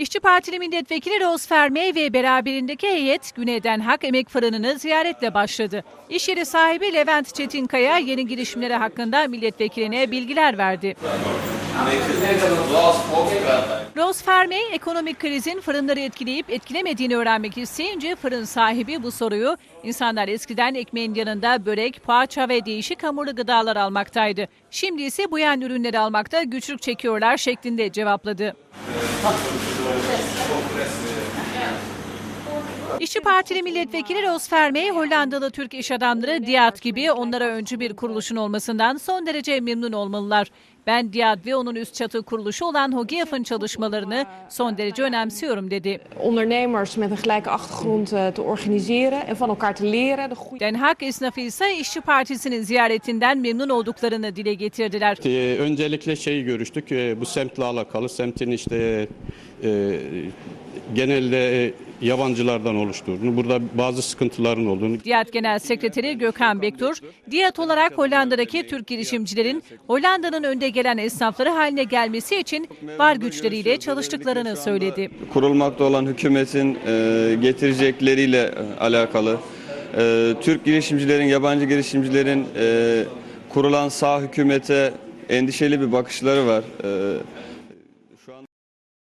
İşçi Partili Milletvekili Roz Vermey ve beraberindeki heyet Güneyden Hak Emek Fırını'nı ziyaretle başladı. İş yeri sahibi Levent Çetinkaya yeni girişimleri hakkında milletvekiline bilgiler verdi. Roz Vermey ekonomik krizin fırınları etkileyip etkilemediğini öğrenmek isteyince fırın sahibi bu soruyu insanlar eskiden ekmeğin yanında börek, poğaça ve değişik hamurlu gıdalar almaktaydı. Şimdi ise bu yan ürünleri almakta güçlük çekiyorlar şeklinde cevapladı. ですス。İşçi Partili Milletvekili Roos Vermey, Hollandalı Türk iş adamları Diat gibi onlara öncü bir kuruluşun olmasından son derece memnun olmalılar. Ben Diat ve onun üst çatı kuruluşu olan Hogiaf'ın çalışmalarını son derece önemsiyorum dedi. ondernemers met een gelijke achtergrond eh, te organiseren en van elkaar te leren. Den Haag esnafı ise İşçi Partisi'nin ziyaretinden memnun olduklarını dile getirdiler. Ee, öncelikle şeyi görüştük. e, bu semtle alakalı. Semtin işte e, genelde e, yabancılardan oluştuğunu, burada bazı sıkıntıların olduğunu, Diyat Genel Sekreteri Gökhan Bektur, Diyat olarak Hollanda'daki Türk girişimcilerin Hollanda'nın önde gelen esnafları haline gelmesi için var güçleriyle çalıştıklarını söyledi. kurulmakta olan hükümetin e, getirecekleriyle e, alakalı. E, Türk girişimcilerin, yabancı girişimcilerin kurulan sağ hükümete endişeli bir bakışları var.